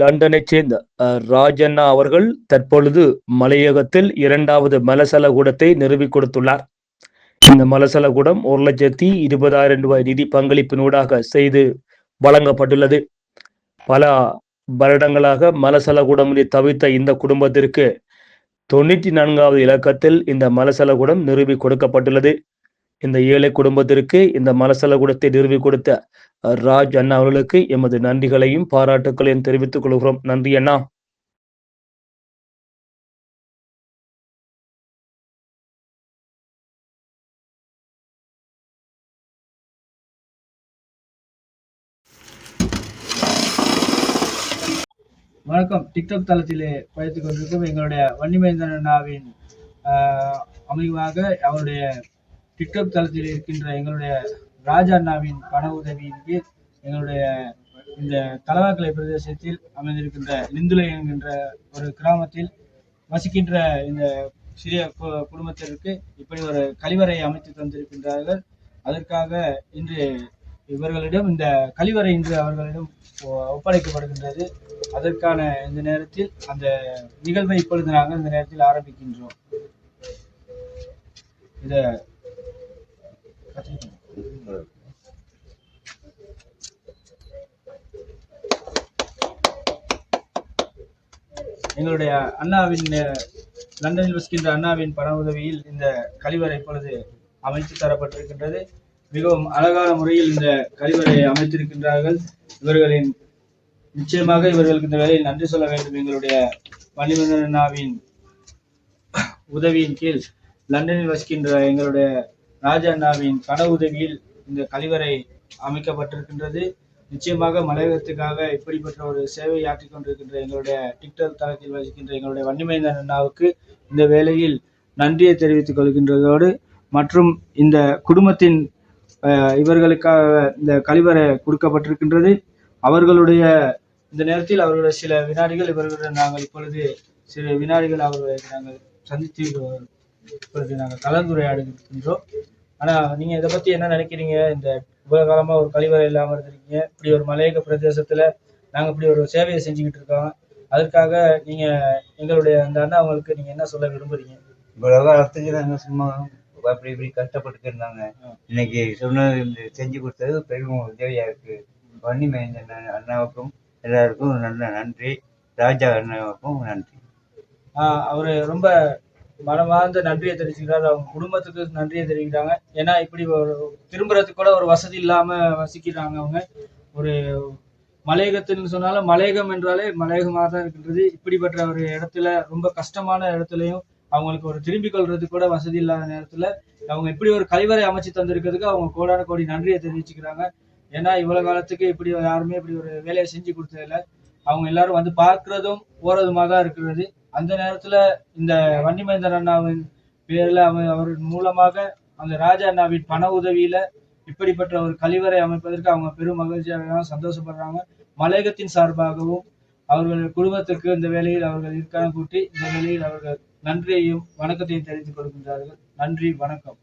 லண்டனைச் சேர்ந்த ராஜண்ணா அவர்கள் தற்பொழுது மலையகத்தில் இரண்டாவது மலசலகூடத்தை நிறுவிக் கொடுத்துள்ளார். இந்த மலசலகூடம் ஒரு லட்சத்தி இருபதாயிரம் ரூபாய் நிதி பங்களிப்பினூடாக செய்து வழங்கப்பட்டுள்ளது. பல வருடங்களாக மலசலகூடமின்றி தவித்த இந்த குடும்பத்திற்கு தொண்ணூற்றி நான்காவது இலக்கத்தில் இந்த மலசலகூடம் நிறுவி கொடுக்கப்பட்டுள்ளது. இந்த ஏழை குடும்பத்திற்கு இந்த மலசலகுடத்தை நிறுவி கொடுத்த ராஜ் அண்ணா அவர்களுக்கு எமது நன்றிகளையும் பாராட்டுகளையும் தெரிவித்துக் கொள்கிறோம். நன்றி அண்ணா. வணக்கம். டிக்டாக் தளத்திலே பயத்துக் கொண்டிருக்கும் எங்களுடைய வன்னிமேந்தன் அண்ணாவின் அமைவாக அவருடைய டிக்டாக் தளத்தில் இருக்கின்ற எங்களுடைய ராஜா அண்ணாவின் பண உதவியின் கீழ் எங்களுடைய இந்த தலவாக்கலை பிரதேசத்தில் அமைந்திருக்கின்ற நிந்துலை என்கின்ற ஒரு கிராமத்தில் வசிக்கின்ற இந்த சிறிய கு- குடும்பத்திற்கு இப்படி ஒரு கழிவறை அமைத்து தந்திருக்கின்றார்கள். அதற்காக இன்று இவர்களிடம் இந்த கழிவறை இன்று அவர்களிடம் ஒ- ஒப்படைக்கப்படுகின்றது. அதற்கான இந்த நேரத்தில் அந்த நிகழ்வை இப்பொழுது நாங்கள் இந்த நேரத்தில் ஆரம்பிக்கின்றோம். இந்த எங்களுடைய அண்ணாவின் லண்டனில் வசிக்கின்ற அண்ணாவின் பண உதவியில் இந்த கழிவறை இப்பொழுது அமைத்து தரப்பட்டிருக்கின்றது. மிகவும் அழகான முறையில் இந்த கழிவறையை அமைத்திருக்கின்றார்கள். இவர்களின் நிச்சயமாக இவர்களுக்கு இந்த வேலையில் நன்றி சொல்ல வேண்டும். எங்களுடைய வன்னிமந்தன் அண்ணாவின் உதவியின் கீழ் லண்டனில் வசிக்கின்ற எங்களுடைய ராஜா அண்ணாவின் உதவியில் இந்த கழிவறை அமைக்கப்பட்டிருக்கின்றது. நிச்சயமாக மலையகத்துக்காக இப்படிப்பட்ட ஒரு சேவை ஆற்றிக் கொண்டிருக்கின்ற எங்களுடைய டிக்டாக் தளத்தில் வசிக்கின்ற எங்களுடைய வன்னிமைந்தன் அண்ணாவுக்கு இந்த வேளையில் நன்றியை தெரிவித்துக் கொள்கின்றதோடு மற்றும் இந்த குடும்பத்தின் இவர்களுக்காக இந்த கழிவறை கொடுக்கப்பட்டிருக்கின்றது. அவர்களுடைய இந்த நேரத்தில் அவர்களுடைய சில வினாடிகள் இவர்களுடன் நாங்கள் இப்பொழுது சில வினாடிகள் அவர்களை நாங்கள் சந்தித்து இப்பொழுது நாங்கள் கலந்துரையாடுகின்றோம். ஆனா நீங்க இதை பத்தி என்ன நினைக்கிறீங்க? இந்த இவ்வளவு காலமா ஒரு கழிவறை இல்லாம இருந்திருக்கீங்க. இப்படி ஒரு மலையக பிரதேசத்துல நாங்க இப்படி ஒரு சேவையை செஞ்சுக்கிட்டு இருக்கோம். அதற்காக நீங்க எங்களுடைய அந்த அண்ணா அவங்களுக்கு நீங்க என்ன சொல்ல விரும்புறீங்க? இவ்வளவு நாங்க சும்மா அப்படி இப்படி கஷ்டப்பட்டு இருந்தாங்க. இன்னைக்கு சொன்னது செஞ்சு கொடுத்தது பெரும் உதவியா இருக்கு. வன்னி மேய்ந்த அண்ணாவுக்கும் எல்லாருக்கும் நல்ல நன்றி. ராஜா அண்ணாவுக்கும் நன்றி. அவரு ரொம்ப மனமார்ந்த நன்றியை தெரிவிச்சுக்கிறாரு. அவங்க குடும்பத்துக்கு நன்றியை தெரிவிக்கிறாங்க. ஏன்னா இப்படி ஒரு திரும்புறதுக்கு கூட ஒரு வசதி இல்லாம வசிக்கிறாங்க அவங்க. ஒரு மலையகத்துன்னு சொன்னாலும் மலையகம் என்றாலே மலையகமாக தான் இருக்கின்றது. இப்படிப்பட்ட ஒரு இடத்துல ரொம்ப கஷ்டமான இடத்துலையும் அவங்களுக்கு ஒரு திரும்பிக் கொள்றதுக்கு கூட வசதி இல்லாத நேரத்தில் அவங்க இப்படி ஒரு கழிவறை அமைச்சு தந்திருக்கிறதுக்கு அவங்க கோடான கோடி நன்றியை தெரிவிச்சுக்கிறாங்க. ஏன்னா இவ்வளவு காலத்துக்கு இப்படி யாருமே இப்படி ஒரு வேலையை செஞ்சு கொடுத்ததில்ல. அவங்க எல்லாரும் வந்து பார்க்குறதும் போகிறதுமாக தான் இருக்கிறது. அந்த நேரத்துல இந்த வன்னிமேந்தர் அண்ணாவின் பேர்ல அவன் அவர் மூலமாக அந்த ராஜா அண்ணாவின் பண உதவியில இப்படிப்பட்ட ஒரு கழிவறை அமைப்பதற்கு அவங்க பெரும் மகிழ்ச்சியாக சந்தோஷப்படுறாங்க. மலையகத்தின் சார்பாகவும் அவர்கள் குடும்பத்திற்கு இந்த வேலையில் அவர்கள் இருக்கான கூட்டி இந்த வேலையில் அவர்கள் நன்றியையும் வணக்கத்தையும் தெரிவித்துக் கொள்கின்றார்கள். நன்றி வணக்கம்.